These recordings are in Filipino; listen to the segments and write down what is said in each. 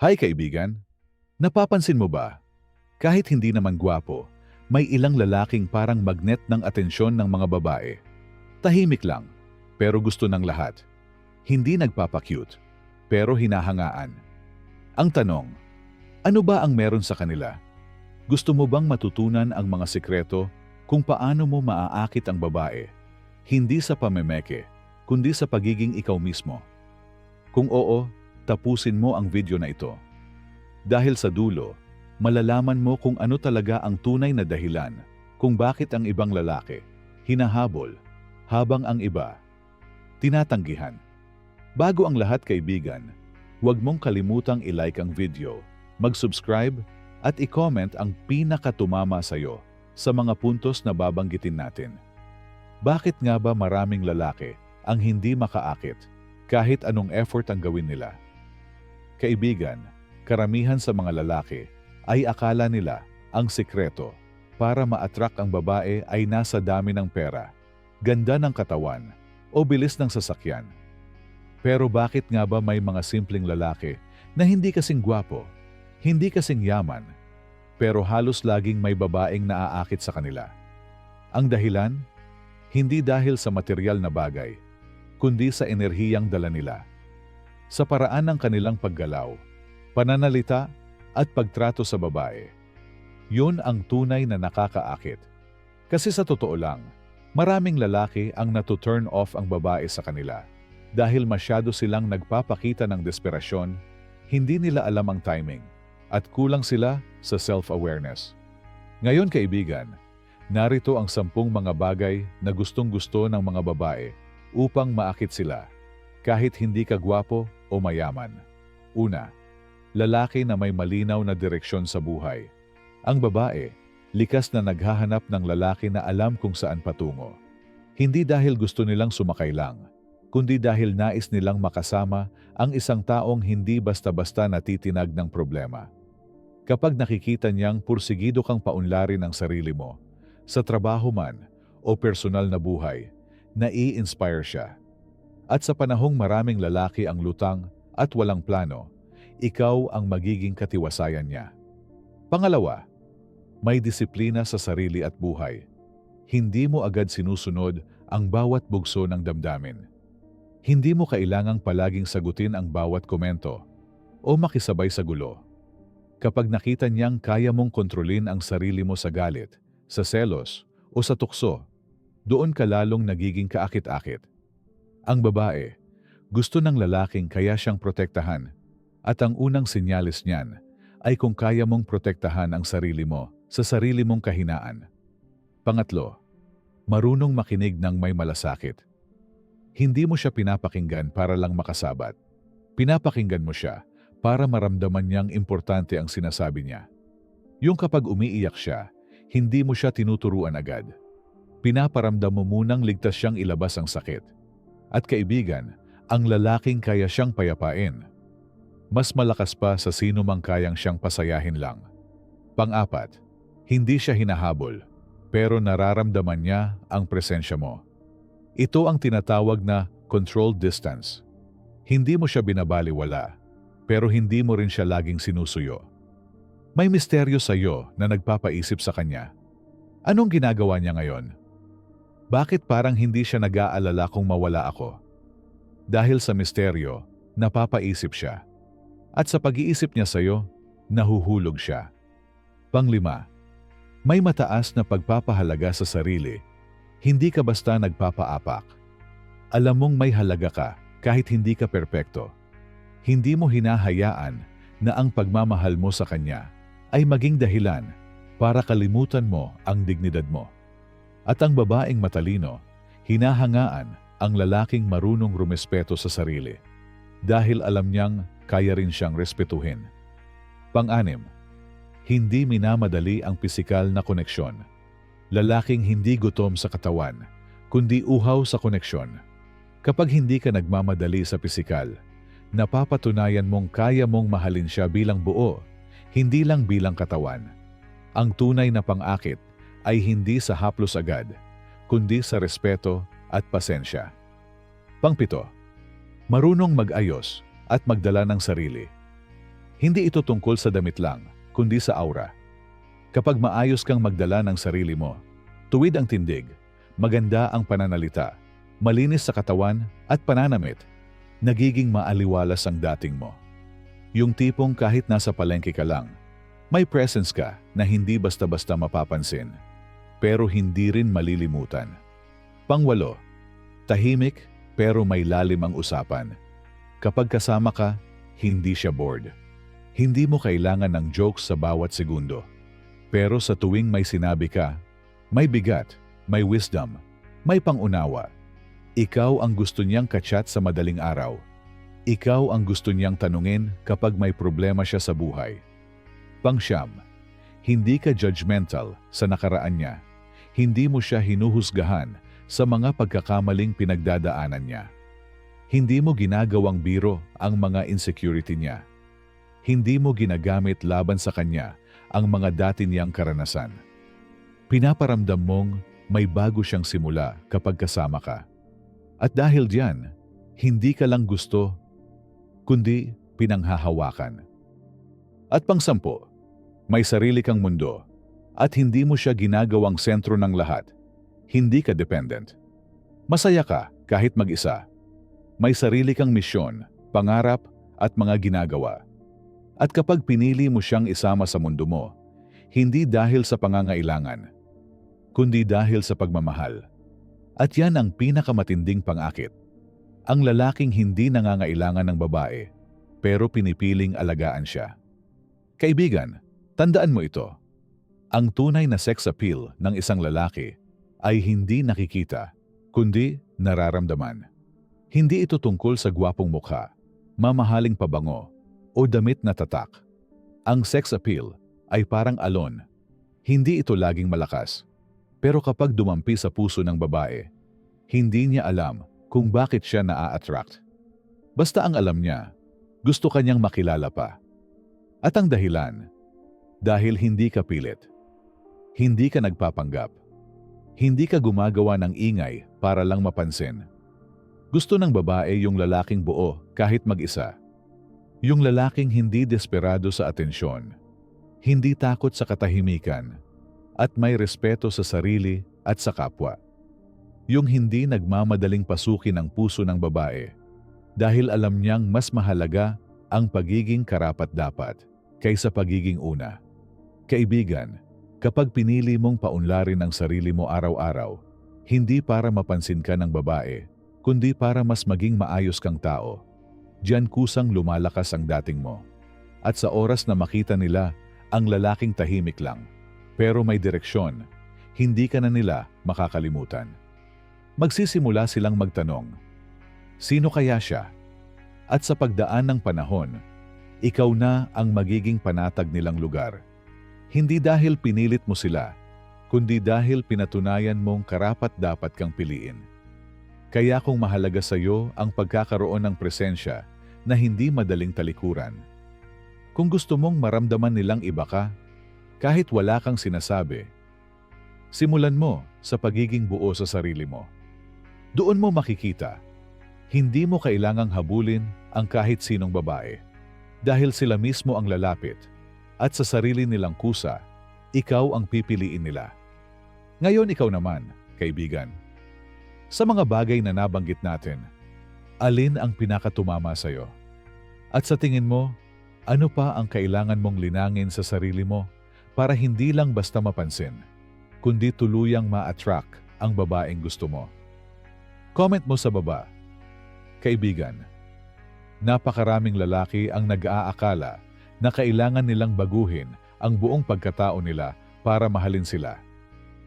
Hi kaibigan! Napapansin mo ba? Kahit hindi naman gwapo, may ilang lalaking parang magnet ng atensyon ng mga babae. Tahimik lang, pero gusto ng lahat. Hindi nagpapakute, pero hinahangaan. Ang tanong, ano ba ang meron sa kanila? Gusto mo bang matutunan ang mga sikreto kung paano mo maaakit ang babae? Hindi sa pamemeke, kundi sa pagiging ikaw mismo. Kung oo, tapusin mo ang video na ito. Dahil sa dulo, malalaman mo kung ano talaga ang tunay na dahilan kung bakit ang ibang lalaki hinahabol habang ang iba tinatanggihan. Bago ang lahat kaibigan, huwag mong kalimutang i-like ang video, mag-subscribe at i-comment ang pinakatumama sa iyo sa mga puntos na babanggitin natin. Bakit nga ba maraming lalaki ang hindi makaakit kahit anong effort ang gawin nila? Kaibigan, karamihan sa mga lalaki ay akala nila ang sikreto para ma-attract ang babae ay nasa dami ng pera, ganda ng katawan, o bilis ng sasakyan. Pero bakit nga ba may mga simpleng lalaki na hindi kasing gwapo, hindi kasing yaman, pero halos laging may babaeng naaakit sa kanila? Ang dahilan? Hindi dahil sa material na bagay, kundi sa enerhiyang dala nila. Sa paraan ng kanilang paggalaw, pananalita at pagtrato sa babae. Yun ang tunay na nakakaakit. Kasi sa totoo lang, maraming lalaki ang natu-turn off ang babae sa kanila. Dahil masyado silang nagpapakita ng desperasyon, hindi nila alam ang timing, at kulang sila sa self-awareness. Ngayon kaibigan, narito ang sampung mga bagay na gustong-gusto ng mga babae upang maakit sila, kahit hindi ka gwapo o mayaman. Una, lalaki na may malinaw na direksyon sa buhay. Ang babae, likas na naghahanap ng lalaki na alam kung saan patungo. Hindi dahil gusto nilang sumakay lang, kundi dahil nais nilang makasama ang isang taong hindi basta-basta natitinag ng problema. Kapag nakikita niyang pursigido kang paunlarin ang sarili mo, sa trabaho man o personal na buhay, nai-inspire siya. At sa panahong maraming lalaki ang lutang at walang plano, ikaw ang magiging katiwasayan niya. Pangalawa, may disiplina sa sarili at buhay. Hindi mo agad sinusunod ang bawat bugso ng damdamin. Hindi mo kailangang palaging sagutin ang bawat komento o makisabay sa gulo. Kapag nakita niyang kaya mong kontrolin ang sarili mo sa galit, sa selos o sa tukso, doon ka lalong nagiging kaakit-akit. Ang babae, gusto ng lalaking kaya siyang protektahan at ang unang sinyalis niyan ay kung kaya mong protektahan ang sarili mo sa sarili mong kahinaan. Pangatlo, marunong makinig ng may malasakit. Hindi mo siya pinapakinggan para lang makasabat. Pinapakinggan mo siya para maramdaman niyang importante ang sinasabi niya. Yung kapag umiiyak siya, hindi mo siya tinuturuan agad. Pinaparamdam mo munang ligtas siyang ilabas ang sakit. At kaibigan, ang lalaking kaya siyang payapain. Mas malakas pa sa sino mang kayang siyang pasayahin lang. Pang-apat, hindi siya hinahabol, pero nararamdaman niya ang presensya mo. Ito ang tinatawag na controlled distance. Hindi mo siya binabaliwala, pero hindi mo rin siya laging sinusuyo. May misteryo sa iyo na nagpapaisip sa kanya. Anong ginagawa niya ngayon? Bakit parang hindi siya nag-aalala kung mawala ako? Dahil sa misteryo, napapaisip siya. At sa pag-iisip niya sa iyo, nahuhulog siya. Panglima, may mataas na pagpapahalaga sa sarili. Hindi ka basta nagpapaapak. Alam mong may halaga ka kahit hindi ka perpekto. Hindi mo hinahayaan na ang pagmamahal mo sa kanya ay maging dahilan para kalimutan mo ang dignidad mo. At ang babaeng matalino, hinahangaan ang lalaking marunong rumespeto sa sarili dahil alam niyang kaya rin siyang respetuhin. Pang-anim, hindi minamadali ang pisikal na koneksyon. Lalaking hindi gutom sa katawan, kundi uhaw sa koneksyon. Kapag hindi ka nagmamadali sa pisikal, napapatunayan mong kaya mong mahalin siya bilang buo, hindi lang bilang katawan. Ang tunay na pang-akit ay hindi sa haplos agad, kundi sa respeto at pasensya. Pangpito, marunong mag-ayos at magdala ng sarili. Hindi ito tungkol sa damit lang, kundi sa aura. Kapag maayos kang magdala ng sarili mo, tuwid ang tindig, maganda ang pananalita, malinis sa katawan at pananamit, nagiging maaliwalas ang dating mo. Yung tipong kahit nasa palengke ka lang, may presence ka na hindi basta-basta mapapansin, pero hindi rin malilimutan. Pangwalo, tahimik pero may lalim ang usapan. Kapag kasama ka, hindi siya bored. Hindi mo kailangan ng jokes sa bawat segundo. Pero sa tuwing may sinabi ka, may bigat, may wisdom, may pangunawa. Ikaw ang gusto niyang kachat sa madaling araw. Ikaw ang gusto niyang tanungin kapag may problema siya sa buhay. Pangsyam, hindi ka judgmental sa nakaraan niya. Hindi mo siya hinuhusgahan sa mga pagkakamaling pinagdadaanan niya. Hindi mo ginagawang biro ang mga insecurity niya. Hindi mo ginagamit laban sa kanya ang mga dati niyang karanasan. Pinaparamdam mong may bago siyang simula kapag kasama ka. At dahil diyan, hindi ka lang gusto, kundi pinanghahawakan. At pangsampo, may sarili kang mundo at hindi mo siya ginagawang sentro ng lahat. Hindi ka dependent. Masaya ka kahit mag-isa. May sarili kang misyon, pangarap at mga ginagawa. At kapag pinili mo siyang isama sa mundo mo, hindi dahil sa pangangailangan, kundi dahil sa pagmamahal. At yan ang pinakamatinding pangakit. Ang lalaking hindi nangangailangan ng babae, pero pinipiling alagaan siya. Kaibigan, tandaan mo ito. Ang tunay na sex appeal ng isang lalaki ay hindi nakikita, kundi nararamdaman. Hindi ito tungkol sa gwapong mukha, mamahaling pabango, o damit na tatak. Ang sex appeal ay parang alon. Hindi ito laging malakas. Pero kapag dumampi sa puso ng babae, hindi niya alam kung bakit siya naa-attract. Basta ang alam niya, gusto kanyang makilala pa. At ang dahilan, dahil hindi ka pilit. Hindi ka nagpapanggap. Hindi ka gumagawa ng ingay para lang mapansin. Gusto ng babae yung lalaking buo kahit mag-isa. Yung lalaking hindi desperado sa atensyon, hindi takot sa katahimikan, at may respeto sa sarili at sa kapwa. Yung hindi nagmamadaling pasukin ang puso ng babae dahil alam niyang mas mahalaga ang pagiging karapat-dapat kaysa pagiging una. Kaibigan, kapag pinili mong paunlarin ang sarili mo araw-araw, hindi para mapansin ka ng babae, kundi para mas maging maayos kang tao, Diyan kusang lumalakas ang dating mo. At sa oras na makita nila ang lalaking tahimik lang, pero may direksyon, hindi ka na nila makakalimutan. Magsisimula silang magtanong, sino kaya siya? At sa pagdaan ng panahon, ikaw na ang magiging panatag nilang lugar. Hindi dahil pinilit mo sila, kundi dahil pinatunayan mong karapat dapat kang piliin. Kaya kung mahalaga sa iyo ang pagkakaroon ng presensya na hindi madaling talikuran. Kung gusto mong maramdaman nilang iba ka, kahit wala kang sinasabi, simulan mo sa pagiging buo sa sarili mo. Doon mo makikita, hindi mo kailangang habulin ang kahit sinong babae dahil sila mismo ang lalapit at sa sarili nilang kusa, ikaw ang pipiliin nila. Ngayon ikaw naman, kaibigan. Sa mga bagay na nabanggit natin, alin ang pinakatumama sa iyo? At sa tingin mo, ano pa ang kailangan mong linangin sa sarili mo para hindi lang basta mapansin, kundi tuluyang ma-attract ang babaeng gusto mo? Comment mo sa baba. Kaibigan, napakaraming lalaki ang nag-aakala na kailangan nilang baguhin ang buong pagkatao nila para mahalin sila.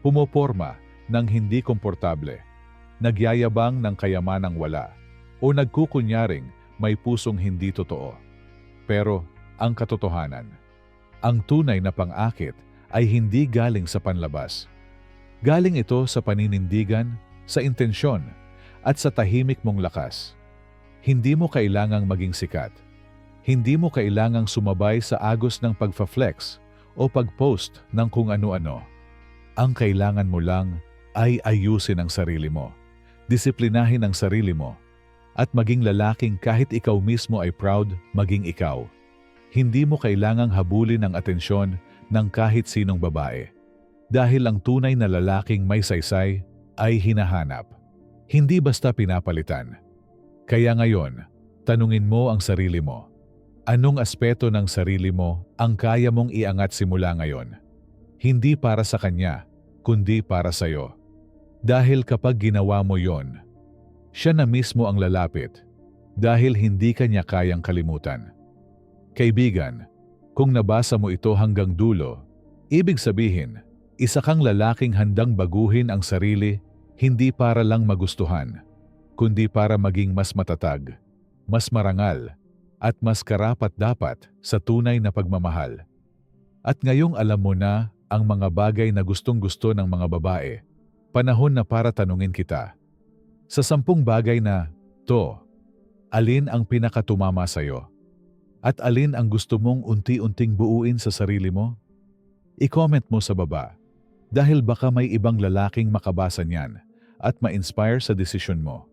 Pumoporma ng hindi komportable nagyayabang ng kayamanang wala, o nagkukunyaring may pusong hindi totoo. Pero ang katotohanan, ang tunay na pang-akit ay hindi galing sa panlabas. Galing ito sa paninindigan, sa intensyon, at sa tahimik mong lakas. Hindi mo kailangang maging sikat. Hindi mo kailangang sumabay sa agos ng pagfa-flex o pag-post ng kung ano-ano. Ang kailangan mo lang ay ayusin ang sarili mo disiplinahin ang sarili mo, at maging lalaking kahit ikaw mismo ay proud maging ikaw. hindi mo kailangang habulin ang atensyon ng kahit sinong babae. Dahil ang tunay na lalaking may saysay ay hinahanap. Hindi basta pinapalitan. Kaya ngayon, tanungin mo ang sarili mo. Anong aspeto ng sarili mo ang kaya mong iangat simula ngayon? Hindi para sa kanya, kundi para sa'yo. Dahil kapag ginawa mo yon, siya na mismo ang lalapit dahil hindi kanya kayang kalimutan. Kaibigan, kung nabasa mo ito hanggang dulo, ibig sabihin, isa kang lalaking handang baguhin ang sarili hindi para lang magustuhan, kundi para maging mas matatag, mas marangal, at mas karapat-dapat sa tunay na pagmamahal. At ngayong alam mo na ang mga bagay na gustong-gusto ng mga babae, panahon na para tanungin kita. Sa sampung bagay na, to, alin ang pinakatumama sa'yo? At alin ang gusto mong unti-unting buuin sa sarili mo? I-comment mo sa baba dahil baka may ibang lalaking makabasa niyan at ma-inspire sa desisyon mo.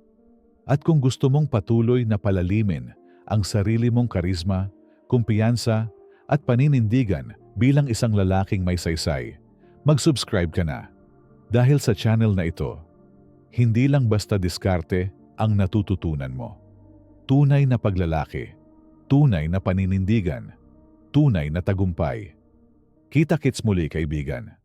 At kung gusto mong patuloy na palalimin ang sarili mong karisma, kumpiyansa at paninindigan bilang isang lalaking may saysay, mag-subscribe ka na. Dahil sa channel na ito, hindi lang basta diskarte ang natututunan mo. Tunay na paglalaki, tunay na paninindigan, tunay na tagumpay. Kita-kits muli kaibigan.